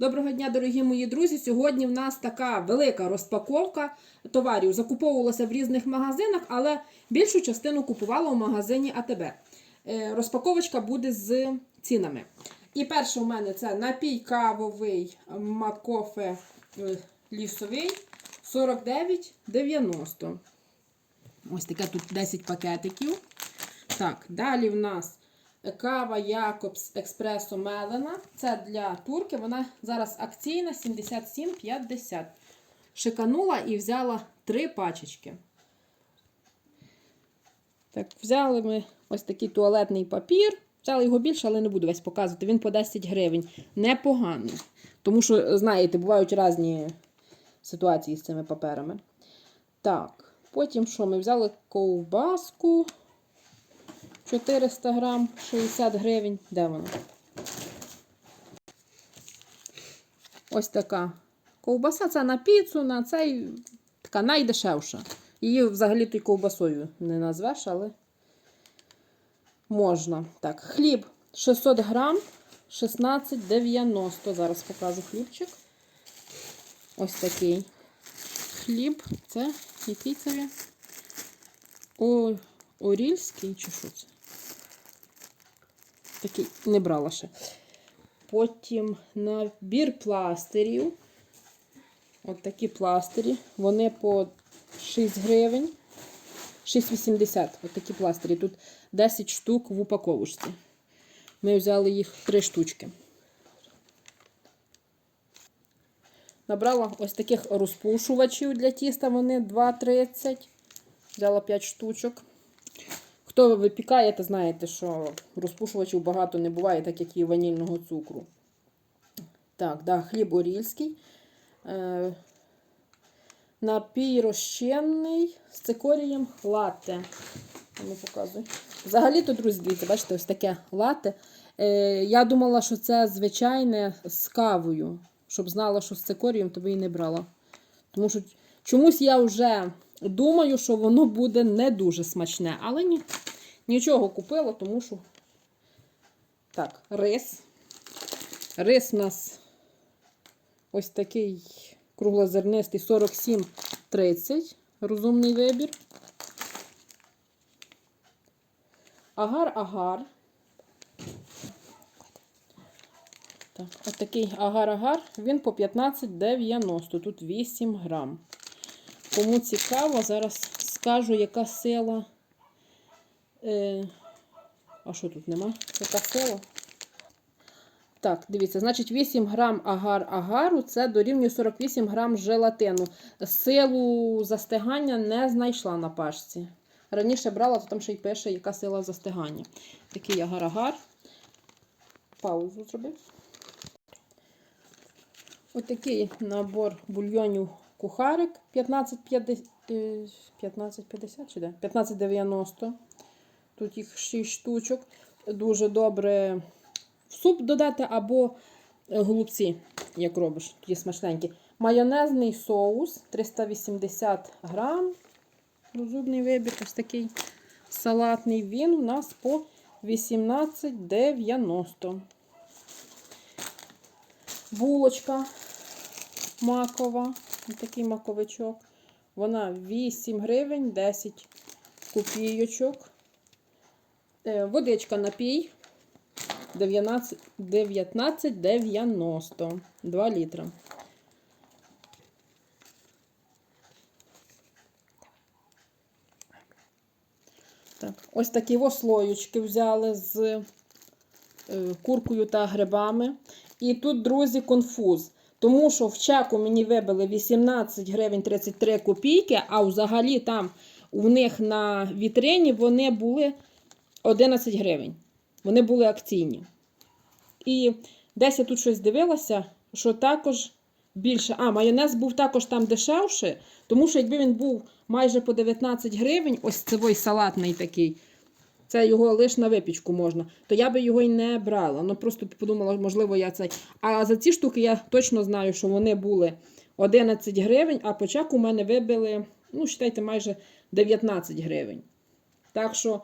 Доброго дня, дорогі мої друзі. Сьогодні в нас така велика розпаковка товарів. Закуповувалася в різних магазинах, але більшу частину купувала у магазині АТБ. Е, Розпаковочка буде з цінами. І перше у мене це напій кавовий Макофе е, лісовий 49,90. Ось таке тут 10 пакетиків. Так, далі в нас кава Якобс Експресо Мелена. Це для турки. Вона зараз акційна 77,50. Шиканула і взяла три пачечки. Так, взяли ми ось такий туалетний папір. Взяли його більше, але не буду весь показувати. Він по 10 гривень. Непоганий. Тому що, знаєте, бувають різні ситуації з цими паперами. Так, потім що? Ми взяли ковбаску. 400 грам, 60 гривень. Де вона? Ось така ковбаса. Це на піцу, на цей така найдешевша. Її взагалі то ковбасою не назвеш, але можна. Так, хліб 600 грам, 16,90. Зараз покажу хлібчик. Ось такий хліб. Це який це? О, Орільський чи що це? Такий не брала ще. Потім набір пластирів. От такі пластирі. Вони по 6 гривень. 6,80. От такі пластирі. Тут 10 штук в упаковочці. Ми взяли їх 3 штучки. Набрала ось таких розпушувачів для тіста. Вони 2,30. Взяла 5 штучок. Хто випікає, то знаєте, що розпушувачів багато не буває, так як і ванільного цукру. Так, да, хліб орільський. Е, напій розчинний з цикорієм. Не показую. Взагалі-то, друзі, дивіться, бачите, ось таке латте. Е, я думала, що це звичайне з кавою. Щоб знала, що з цикорієм, то би і не брала. Тому що чомусь я вже думаю, що воно буде не дуже смачне. Але ні, нічого купила, тому що. Так, рис. Рис у нас ось такий круглозернистий 47,30. Розумний вибір. Агар-агар. Так, от такий агар-агар, він по 15,90. Тут 8 грам. Кому цікаво, зараз скажу, яка сила. Е, а що тут нема? Яка сила? Так, дивіться, значить 8 грам агар-агару це дорівнює 48 грам желатину. Силу застигання не знайшла на пашці. Раніше брала, то там ще й пише, яка сила застигання. Такий агар-агар. Паузу зробив. Ось такий набор бульйонів кухарик 15,50 е, 15,50 чи де? 15,90. Тут їх 6 штучок. Дуже добре в суп додати або е, голубці, як робиш, такі смачненькі. Майонезний соус 380 грам. Розумний вибір, ось такий салатний. Він у нас по 18,90. Булочка макова. Такий маковичок. Вона 8 гривень, 10 копійочок. Е, Водичка напій 19,90. 2 літра. Так, ось такі ослоючки взяли з е, куркою та грибами. І тут, друзі, конфуз. Тому що в чеку мені вибили 18 гривень 33 копійки, а взагалі там у них на вітрині вони були 11 гривень. Вони були акційні. І десь я тут щось дивилася, що також більше. А, майонез був також там дешевше, тому що якби він був майже по 19 гривень, ось цей салатний такий, це його лише на випічку можна, то я би його й не брала. Ну просто подумала, можливо, я цей. А за ці штуки я точно знаю, що вони були 11 гривень, а по чеку у мене вибили, ну, вважайте, майже 19 гривень. Так що.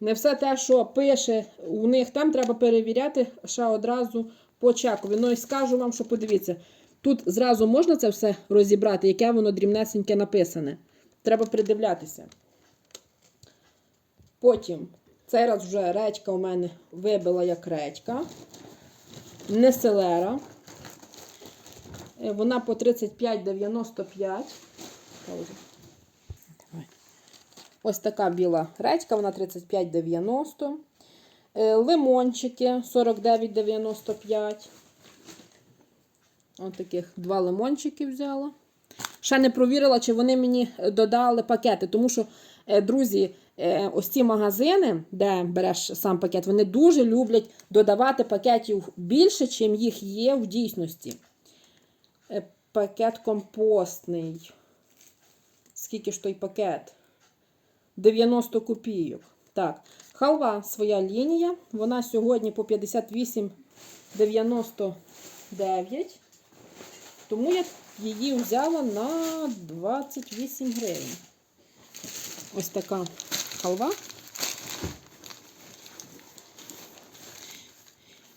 Не все те, що пише у них, там треба перевіряти ще одразу по чекові. Ну і скажу вам, що подивіться, тут зразу можна це все розібрати, яке воно дрібнесеньке написане. Треба придивлятися. Потім, цей раз вже редька у мене вибила як редька. Не селера. Е, Вона по 35,95. Ось така біла редька, вона 35,90. Е, Лимончики 49,95. Ось таких два лимончики взяла. Ще не провірила, чи вони мені додали пакети, тому що, е, друзі, е, ось ці магазини, де береш сам пакет, вони дуже люблять додавати пакетів більше, чим їх є в дійсності. Пакет компостний. Скільки ж той пакет? 90 копійок. Так, халва своя лінія. Вона сьогодні по 58,99. Тому я її взяла на 28 гривень. Ось така халва.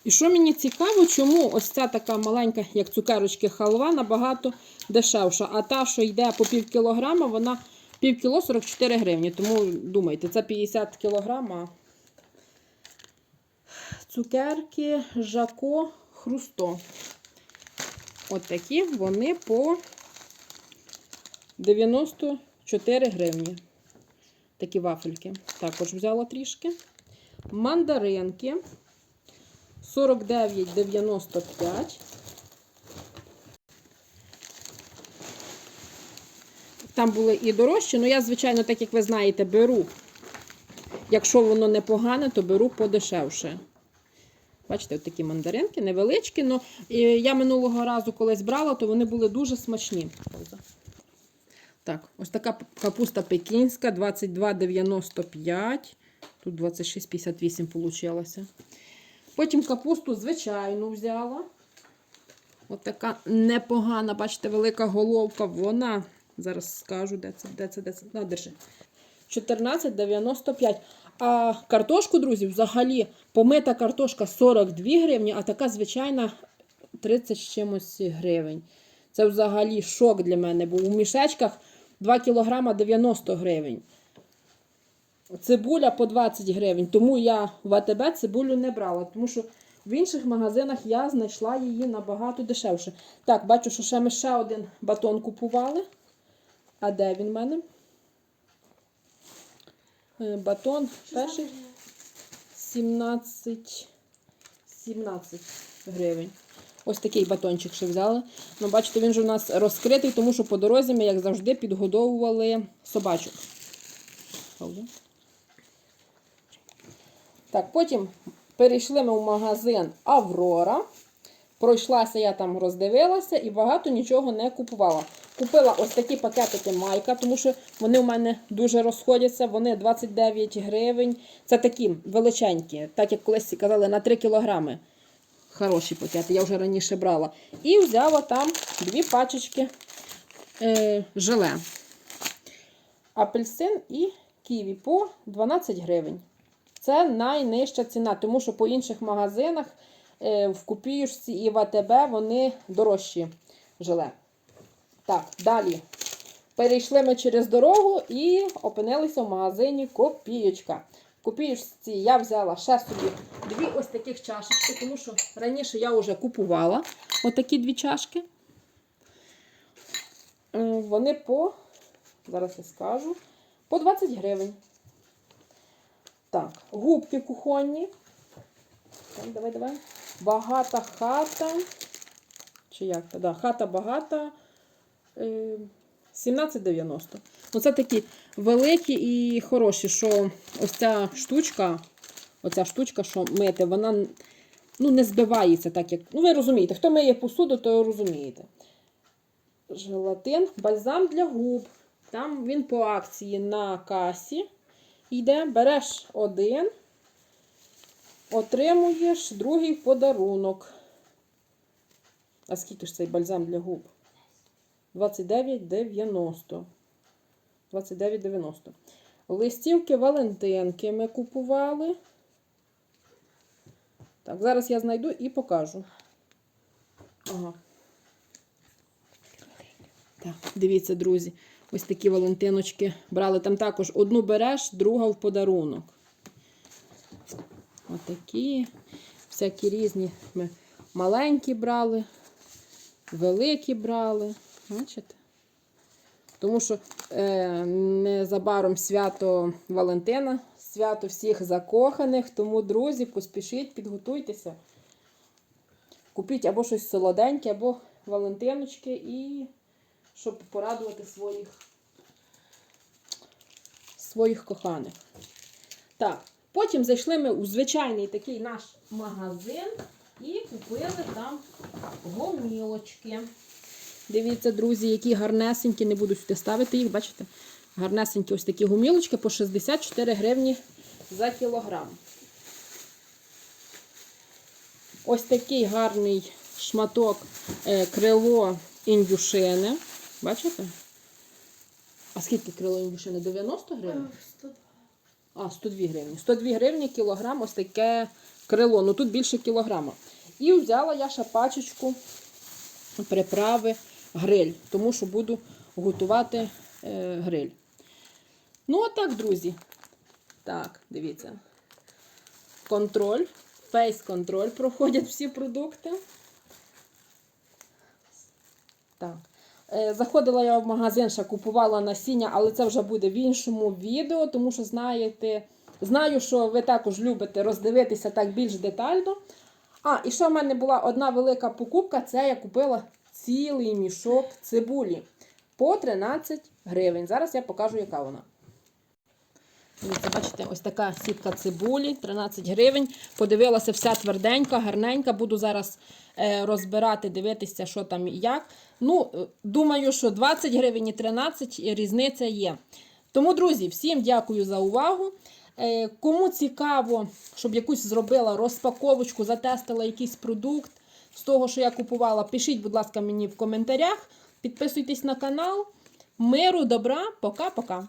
І що мені цікаво, чому ось ця така маленька, як цукерочки, халва набагато дешевша. А та, що йде по пів кілограма, вона пів кіло 44 гривні. Тому думайте, це 50 кілограма. Цукерки Жако Хрусто. От такі вони по 94 гривні. Такі вафельки. Також взяла трішки. Мандаринки 49,95. Там були і дорожчі, але я, звичайно, так як ви знаєте, беру. Якщо воно не погане, то беру подешевше. Бачите, от такі мандаринки, невеличкі, але я минулого разу колись брала, то вони були дуже смачні. Так, ось така капуста пекінська 22,95. Тут 26,58 получилося. Потім капусту звичайну взяла. Ось така непогана, бачите, велика головка. Вона, зараз скажу, де це, де це, де це. На, держи. 14,95. А картошку, друзі, взагалі помита картошка 42 гривні, а така звичайна 30 з чимось гривень. Це взагалі шок для мене, бо у мішечках 2 кг 90 гривень. Цибуля по 20 гривень. Тому я в АТБ цибулю не брала, тому що в інших магазинах я знайшла її набагато дешевше. Так, бачу, що ще ми ще один батон купували. А де він в мене? Е, Батон перший 17, 17 гривень. Ось такий батончик ще взяли. Ну, бачите, він же у нас розкритий, тому що по дорозі ми, як завжди, підгодовували собачок. Так, потім перейшли ми в магазин Аврора. Пройшлася, я там роздивилася і багато нічого не купувала. Купила ось такі пакетики майка, тому що вони у мене дуже розходяться. Вони 29 гривень. Це такі величенькі, так як колись казали, на 3 кілограми. Хороші пакети, я вже раніше брала. І взяла там дві пачечки е, желе. Апельсин і ківі по 12 гривень. Це найнижча ціна, тому що по інших магазинах е, в Купіюшці і в АТБ вони дорожчі желе. Так, далі. Перейшли ми через дорогу і опинилися в магазині Копієчка. В Копієчці я взяла ще собі дві ось таких чашечки, тому що раніше я вже купувала отакі дві чашки. Е, Вони по, зараз я скажу, по 20 гривень. Так, губки кухонні. Так, давай, давай. Багата хата. Чи як? Да, хата багата. Е, 17,90. Ну, такі великі і хороші, що ось ця штучка, оця штучка, що мити, вона ну, не збивається так, як. Ну, ви розумієте, хто миє посуду, то розумієте. Желатин, бальзам для губ. Там він по акції на касі йде, береш один, отримуєш другий подарунок. А скільки ж цей бальзам для губ? 29,90. 29,90. Листівки Валентинки ми купували. Так, зараз я знайду і покажу. Ага. Так, дивіться, друзі. Ось такі валентиночки брали. Там також одну береш, друга в подарунок. Отакі. Всякі різні. Ми маленькі брали, великі брали. Бачите? Тому що е, незабаром свято Валентина, свято всіх закоханих. Тому, друзі, поспішіть, підготуйтеся. Купіть або щось солоденьке, або Валентиночки, і щоб порадувати своїх, своїх коханих. Так, потім зайшли ми у звичайний такий наш магазин і купили там гомілочки. Дивіться, друзі, які гарнесенькі, не буду сюди ставити їх, бачите? Гарнесенькі ось такі гумілочки по 64 гривні за кілограм. Ось такий гарний шматок е, крило індюшини. Бачите? А скільки крило індюшини? 90 гривень? А, 102 гривні. 102 гривні кілограм ось таке крило. Ну тут більше кілограма. І взяла я ще пачечку приправи гриль, тому що буду готувати е, гриль. Ну, отак, друзі. Так, дивіться. Контроль, фейс-контроль проходять всі продукти. Так. Е, Заходила я в магазин, ще купувала насіння, але це вже буде в іншому відео, тому що знаєте, знаю, що ви також любите роздивитися так більш детально. А, і ще в мене була одна велика покупка, це я купила цілий мішок цибулі по 13 гривень. Зараз я покажу, яка вона. Дивіться, бачите, ось така сітка цибулі, 13 гривень. Подивилася, вся тверденька, гарненька. Буду зараз е, розбирати, дивитися, що там і як. Ну, е, думаю, що 20 гривень і 13 різниця є. Тому, друзі, всім дякую за увагу. Е, Кому цікаво, щоб якусь зробила розпаковочку, затестила якийсь продукт з того, що я купувала, пишіть, будь ласка, мені в коментарях. Підписуйтесь на канал. Миру, добра, пока-пока.